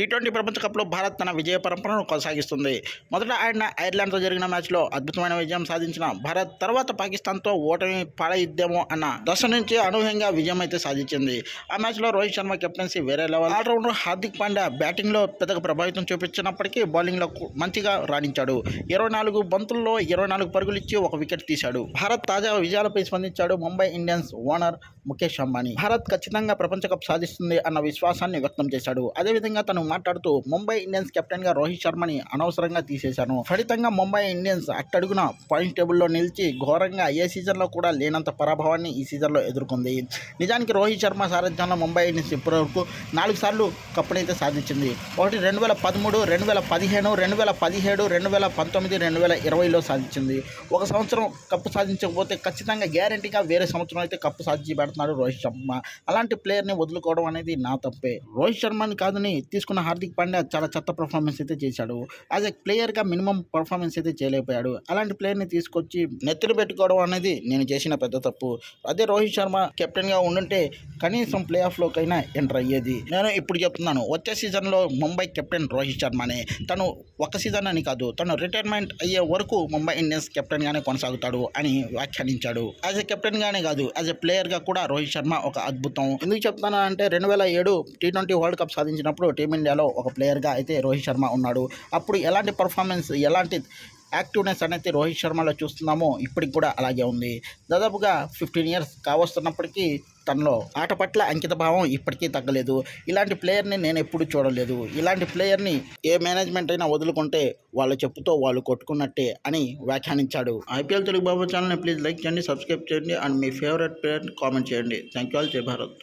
T twenty ప్రపంచ కప్లో భారత్ తన విజయ పరంపరను కొనసాగిస్తుంది. మొదట ఆడిన ఐర్లాండ్తో జరిగిన మ్యాచ్లో అద్భుతమైన విజయం సాధించిన భారత్ తర్వాత పాకిస్తాన్తో ఓటమి పాడయిద్దేమో అన్న దశ నుంచి అనూహ్యంగా విజయం అయితే సాధించింది. ఆ మ్యాచ్లో రోహిత్ శర్మ కెప్టెన్సీ వేరే లెవెల్. ఆల్రౌండర్ హార్దిక్ పాండ్యా బ్యాటింగ్లో పెద్దగా ప్రభావితం చూపించినప్పటికీ బౌలింగ్లో మంచిగా రాణించాడు. ఇరవై నాలుగు బంతుల్లో ఇరవై నాలుగు పరుగులు ఇచ్చి ఒక వికెట్ తీశాడు. భారత్ తాజా విజయాలపై స్పందించాడు ముంబై ఇండియన్స్ ఓనర్ ముఖేష్ అంబానీ. భారత్ ఖచ్చితంగా ప్రపంచ కప్ సాధిస్తుంది అన్న విశ్వాసాన్ని వ్యక్తం చేశాడు. అదేవిధంగా తను మాట్లాడుతూ ముంబై ఇండియన్స్ కెప్టెన్గా రోహిత్ శర్మని అనవసరంగా తీసేశాను. ఫలితంగా ముంబై ఇండియన్స్ అట్టడుగున పాయింట్ టేబుల్లో నిలిచి ఘోరంగా ఏ సీజన్లో కూడా లేనంత పరాభవాన్ని ఈ సీజన్లో ఎదుర్కొంది. నిజానికి రోహిత్ శర్మ సారథ్యంలో ముంబై ఇండియన్స్ ఇప్పటివరకు నాలుగు సార్లు కప్పునైతే సాధించింది. ఒకటి రెండు వేల పదమూడు రెండు వేల పదిహేను రెండు వేల పదిహేడు రెండు వేల పంతొమ్మిది రెండు వేల ఇరవైలో సాధించింది. ఒక సంవత్సరం కప్పు సాధించకపోతే ఖచ్చితంగా గ్యారంటీగా వేరే సంవత్సరం అయితే కప్పు సాధించి పెడుతున్నాడు రోహిత్ శర్మ. అలాంటి ప్లేయర్ని వదులుకోవడం అనేది నా తప్పే. రోహిత్ శర్మని కాదని తీసుకున్న హార్దిక్ పాండ్యా చాలా చెత్త పర్ఫార్మెన్స్ అయితే చేశాడు. యాజ్ ఎ ప్లేయర్గా మినిమం పర్ఫార్మెన్స్ అయితే చేయలేకపోయాడు. అలాంటి ప్లేయర్ని తీసుకొచ్చి నెత్తిన పెట్టుకోవడం అనేది నేను చేసిన పెద్ద తప్పు. అదే రోహిత్ శర్మ కెప్టెన్గా ఉండుంటే కనీసం ప్లే ఆఫ్లోకైనా ఎంటర్ అయ్యేది. నేను ఇప్పుడు చెప్తున్నాను వచ్చే సీజన్లో ముంబై కెప్టెన్ రోహిత్ శర్మనే. తను ఒక సీజన్ అని కాదు తను రిటైర్మెంట్ అయ్యే వరకు ముంబై ఇండియన్స్ కెప్టెన్గానే కొనసాగుతాడు అని వ్యాఖ్యానించాడు. యాజ్ ఎ కెప్టెన్గానే కాదు యాజ్ ఎ ప్లేయర్గా కూడా రోహిత్ శర్మ ఒక అద్భుతం. ఎందుకు చెప్తాను అంటే రెండు వేల ఏడు టీ ట్వంటీ వరల్డ్ కప్ సాధించినప్పుడు ఇండియాలో ఒక ప్లేయర్గా అయితే రోహిత్ శర్మ ఉన్నాడు. అప్పుడు ఎలాంటి పర్ఫార్మెన్స్ ఎలాంటి యాక్టివ్నెస్ అనేది రోహిత్ శర్మలో చూస్తున్నామో ఇప్పటికి కూడా అలాగే ఉంది. దాదాపుగా ఫిఫ్టీన్ ఇయర్స్ కావస్తున్నప్పటికీ తనలో ఆట పట్ల అంకిత భావం ఇప్పటికీ తగ్గలేదు. ఇలాంటి ప్లేయర్ని నేను ఎప్పుడు చూడలేదు. ఇలాంటి ప్లేయర్ని ఏ మేనేజ్మెంట్ అయినా వదులుకుంటే వాళ్ళ చెప్పుతో వాళ్ళు కొట్టుకున్నట్టే అని వ్యాఖ్యానించాడు. ఐపీఎల్ తెలుగు బాబు ఛానల్ని ప్లీజ్ లైక్ చేయండి సబ్స్క్రైబ్ చేయండి అండ్ మీ ఫేవరెట్ ప్లేయర్ని కామెంట్ చేయండి. థ్యాంక్ యూ ఆల్ జై భారత్.